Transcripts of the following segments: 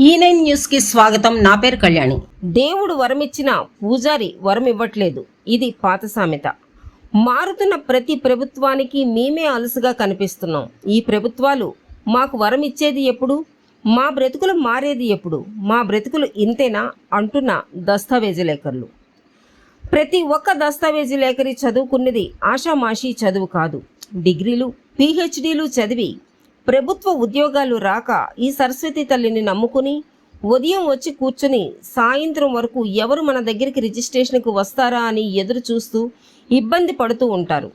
ఈ నైన్ న్యూస్కి స్వాగతం. నా పేరు కళ్యాణి. దేవుడు వరమిచ్చిన పూజారి వరం ఇవ్వట్లేదు ఇది పాత సామెత. మారుతున్న ప్రతి ప్రభుత్వానికి మేమే అలసుగా కనిపిస్తున్నాం. ఈ ప్రభుత్వాలు మాకు వరం ఇచ్చేది ఎప్పుడు? మా బ్రతుకులు మారేది ఎప్పుడు? మా బ్రతుకులు ఇంతేనా? అంటున్న దస్తావేజు లేఖర్లు. ప్రతి ఒక్క దస్తావేజీ లేఖరి చదువుకున్నది ఆషామాషీ చదువు కాదు. డిగ్రీలు పిహెచ్డీలు చదివి ప్రభుత్వ ఉద్యోగాలు రాక ఈ సరస్వతి తల్లిని నమ్ముకుని ఉదయం వచ్చి కూర్చుని సాయంత్రం వరకు ఎవరు మన దగ్గరికి రిజిస్ట్రేషన్కు వస్తారా అని ఎదురు చూస్తూ ఇబ్బంది పడుతూ ఉంటారు.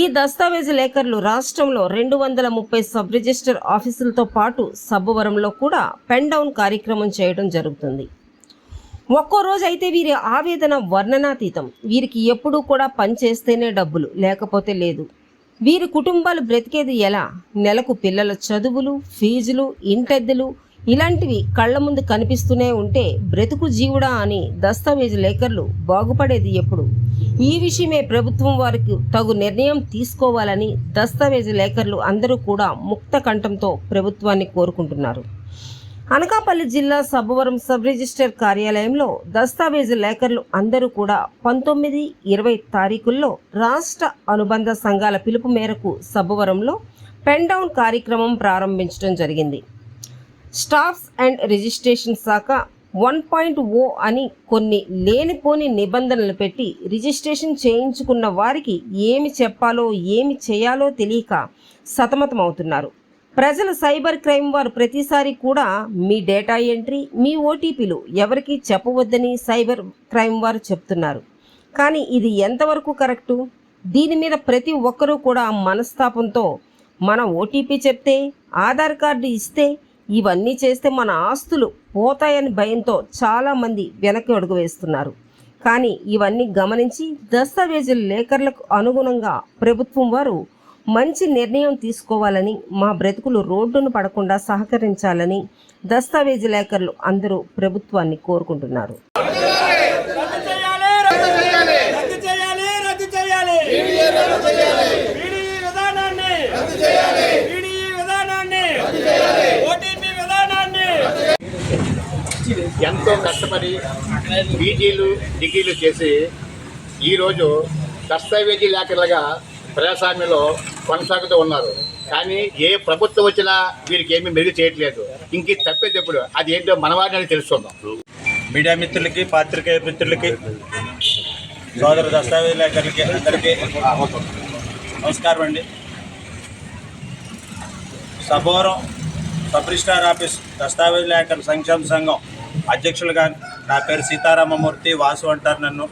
ఈ దస్తావేజు లేఖర్లు రాష్ట్రంలో రెండు వందల ముప్పై సబ్ రిజిస్టర్ ఆఫీసులతో పాటు సబ్బవరంలో కూడా పెన్ డౌన్ కార్యక్రమం చేయడం జరుగుతుంది. ఒక్కో రోజు అయితే వీరి ఆవేదన వర్ణనాతీతం. వీరికి ఎప్పుడూ కూడా పని చేస్తేనే డబ్బులు లేకపోతే లేదు. వీరి కుటుంబాలు బ్రతికేది ఎలా? నెలకు పిల్లల చదువులు ఫీజులు ఇంటెద్దెలు ఇలాంటివి కళ్ళ ముందు కనిపిస్తూనే ఉంటే బ్రతుకు జీవుడా అని దస్తావేజు లేఖర్లు బాగుపడేది ఎప్పుడు? ఈ విషయమే ప్రభుత్వం వారికి తగు నిర్ణయం తీసుకోవాలని దస్తావేజు లేఖర్లు అందరూ కూడా ముక్త కంఠంతో ప్రభుత్వాన్ని కోరుకుంటున్నారు. అనకాపల్లి జిల్లా సబ్బవరం సబ్ రిజిస్టర్ కార్యాలయంలో దస్తావేజు లేఖర్లు అందరూ కూడా పంతొమ్మిది ఇరవై తారీఖుల్లో రాష్ట్ర అనుబంధ సంఘాల పిలుపు మేరకు సబ్బవరంలో పెన్డౌన్ కార్యక్రమం ప్రారంభించడం జరిగింది. స్టాఫ్స్ అండ్ రిజిస్ట్రేషన్ శాఖ వన్ పాయింట్ ఓ అని కొన్ని లేనిపోని నిబంధనలు పెట్టి రిజిస్ట్రేషన్ చేయించుకున్న వారికి ఏమి చెప్పాలో ఏమి చేయాలో తెలియక సతమతమవుతున్నారు. ప్రజలు సైబర్ క్రైమ్ వారు ప్రతిసారి కూడా మీ డేటా ఎంట్రీ మీ ఓటీపీలు ఎవరికి చెప్పవద్దని సైబర్ క్రైమ్ వారు చెప్తున్నారు. కానీ ఇది ఎంతవరకు కరెక్టు? దీని మీద ప్రతి ఒక్కరూ కూడా మనస్తాపంతో మన ఓటీపీ చెప్తే ఆధార్ కార్డు ఇస్తే ఇవన్నీ చేస్తే మన ఆస్తులు పోతాయని భయంతో చాలామంది వెనక్కి అడుగు వేస్తున్నారు. కానీ ఇవన్నీ గమనించి దస్తావేజుల లేఖర్లకు అనుగుణంగా ప్రభుత్వం వారు మంచి నిర్ణయం తీసుకోవాలని మా బ్రతుకులు రోడ్డును పడకుండా సహకరించాలని దస్తావేజీ లేఖర్లు అందరూ ప్రభుత్వాన్ని కోరుకుంటున్నారు. ఎంతో కష్టపడి పీజీలు డిగ్రీలు చేసి ఈరోజు దస్తావేజీ లేఖలుగా ప్రజాస్వామ్యంలో కొనసాగుతూ ఉన్నారు. కానీ ఏ ప్రభుత్వం వచ్చినా వీరికి ఏమీ మెరుగు చేయట్లేదు. ఇంక తప్పేది ఎప్పుడు? అది ఏంటో మనవాడిని తెలుసుకుందాం. మీడియా మిత్రులకి పాత్రికేయ మిత్రులకి సోదర దస్తావేజ్ లేఖలకి అందరికీ నమస్కారం అండి. సభోరం సబ్ రిజిస్టార్ ఆఫీస్ దస్తావేజ్ లేఖల సంక్షేమ సంఘం అధ్యక్షులుగా నా పేరు సీతారామమూర్తి వాసు అంటారు నన్ను.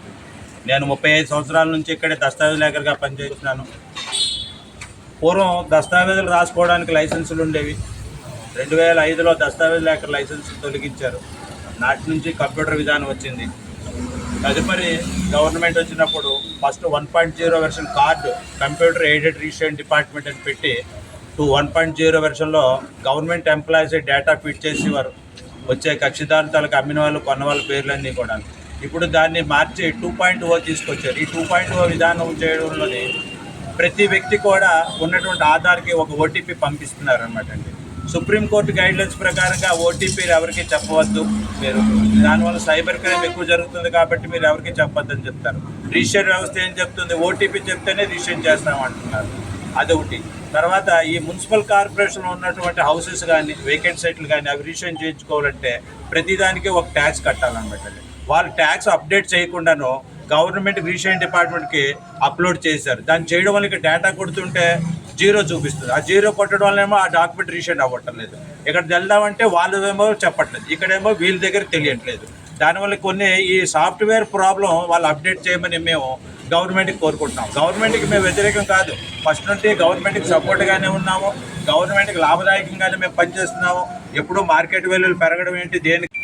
నేను ముప్పై ఐదు సంవత్సరాల నుంచి ఇక్కడే దస్తావేజ్ లేఖరుగా పనిచేస్తున్నాను. పూర్వం దస్తావేజులు రాసుకోవడానికి లైసెన్సులు ఉండేవి. రెండు వేల ఐదులో దస్తావేజ్ లేక లైసెన్స్ తొలగించారు. నాటి నుంచి కంప్యూటర్ విధానం వచ్చింది. తదుపరి గవర్నమెంట్ వచ్చినప్పుడు first one point zero version card computer aided registration department అని పెట్టి టూ వన్ పాయింట్ జీరో వెర్షన్లో గవర్నమెంట్ ఎంప్లాయీస్ డేటా ఫిట్ చేసేవారు. వచ్చే కక్షిదారులకు అమ్మిన వాళ్ళు కొన్న వాళ్ళ పేర్లన్నీ కూడా ఇప్పుడు దాన్ని మార్చి టూ పాయింట్ ఓ తీసుకొచ్చారు. ఈ టూ పాయింట్ ఓ విధానం చేయడంలోని ప్రతి వ్యక్తి కూడా ఉన్నటువంటి ఆధార్కి ఒక ఓటీపీ పంపిస్తున్నారు అనమాట అండి. సుప్రీంకోర్టు గైడ్లైన్స్ ప్రకారంగా ఓటీపీలు ఎవరికి చెప్పవద్దు మీరు. దానివల్ల సైబర్ క్రైమ్ ఎక్కువ జరుగుతుంది కాబట్టి మీరు ఎవరికి చెప్పొద్దు అని చెప్తారు. రిజిస్టర్ వ్యవస్థ ఏం చెప్తుంది? ఓటీపీ చెప్తేనే రిజిస్టర్ చేస్తామంటున్నారు. అదొకటి తర్వాత ఈ మున్సిపల్ కార్పొరేషన్ ఉన్నటువంటి హౌసెస్ కానీ వేకెంట్ సైట్లు కానీ అవి రిజిస్టర్ చేయించుకోవాలంటే ప్రతిదానికి ఒక ట్యాక్స్ కట్టాలన్నమాట అండి. వాళ్ళు ట్యాక్స్ అప్డేట్ చేయకుండాను గవర్నమెంట్ రిజిస్ట్రేషన్ డిపార్ట్మెంట్కి అప్లోడ్ చేశారు. దాన్ని చేయడం వల్ల డేటా కొడుతుంటే జీరో చూపిస్తుంది. ఆ జీరో కొట్టడం వల్ల ఏమో ఆ డాక్యుమెంట్ రిజిస్ట్రేషన్ అవ్వటం లేదు. ఇక్కడ వెళ్దామంటే వాళ్ళేమో చెప్పట్లేదు. ఇక్కడేమో వీళ్ళ దగ్గర తెలియట్లేదు. దానివల్ల కొన్ని ఈ సాఫ్ట్వేర్ ప్రాబ్లం వాళ్ళు అప్డేట్ చేయమని మేము గవర్నమెంట్కి కోరుకుంటున్నాం. గవర్నమెంట్కి మేము వ్యతిరేకం కాదు. ఫస్ట్ నుండి గవర్నమెంట్కి సపోర్ట్గానే ఉన్నాము. గవర్నమెంట్కి లాభదాయకంగానే మేము పనిచేస్తున్నాము. ఎప్పుడూ మార్కెట్ వాల్యూలు పెరగడం ఏంటి దేనికి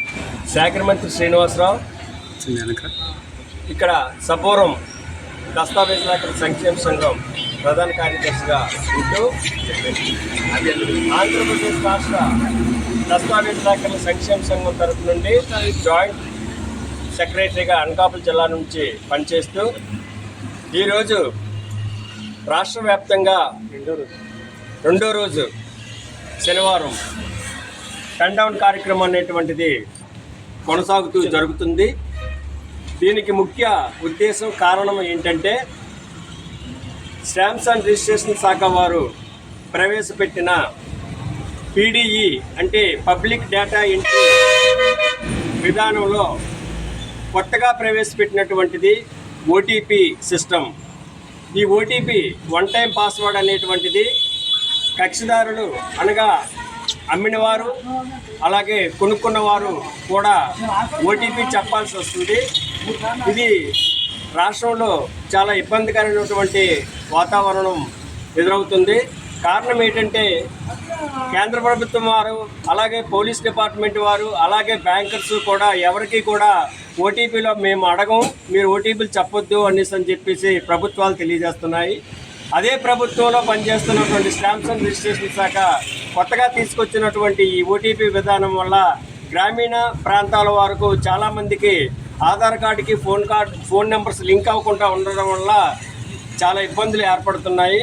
శాఖ మంత్రి శ్రీనివాసరావు. ఇక్కడ సపోరం దస్తావేజ్ లేఖల సంక్షేమ సంఘం ప్రధాన కార్యదర్శిగా ఉంటూ ఆంధ్రప్రదేశ్ రాష్ట్ర దస్తావేజ్ లేఖల సంక్షేమ సంఘం తరపు నుండి జాయింట్ సెక్రటరీగా అనకాపల్లి జిల్లా నుంచి పనిచేస్తూ ఈరోజు రాష్ట్ర వ్యాప్తంగా రెండో రోజు శనివారం టన్ డౌన్ కార్యక్రమం అనేటువంటిది కొనసాగుతూ జరుగుతుంది. దీనికి ముఖ్య ఉద్దేశం కారణం ఏంటంటే స్టాంప్స్ అండ్ రిజిస్ట్రేషన్ శాఖ వారు ప్రవేశపెట్టిన పీడీఈ అంటే పబ్లిక్ డేటా ఎంట్రీ విధానంలో కొత్తగా ప్రవేశపెట్టినటువంటిది ఓటీపీ సిస్టమ్ ఈ ఓటీపీ వన్ టైం పాస్వర్డ్ అనేటువంటిది కక్షిదారులు అనగా అమ్మినవారు అలాగే కొనుక్కున్నవారు కూడా ఓటీపీ చెప్పాల్సి వస్తుంది. ఇది రాష్ట్రంలో చాలా ఇబ్బందికరమైనటువంటి వాతావరణం ఎదురవుతుంది. కారణం ఏంటంటే కేంద్ర ప్రభుత్వం వారు అలాగే పోలీస్ డిపార్ట్మెంట్ వారు అలాగే బ్యాంకర్స్ కూడా ఎవరికి కూడా ఓటీపీలో మేము అడగం మీరు ఓటీపీలు చెప్పొద్దు అనేసి అని చెప్పేసి ప్రభుత్వాలు తెలియజేస్తున్నాయి. అదే ప్రభుత్వంలో పనిచేస్తున్నటువంటి స్టాంప్స్ అండ్ రిజిస్ట్రేషన్ శాఖ కొత్తగా తీసుకొచ్చినటువంటి ఈ ఓటీపీ విధానం వల్ల గ్రామీణ ప్రాంతాల వరకు చాలామందికి ఆధార్ కార్డుకి phone card phone numbers link అవ్వకుండా ఉండడం వల్ల చాలా ఇబ్బందులు ఏర్పడుతున్నాయి.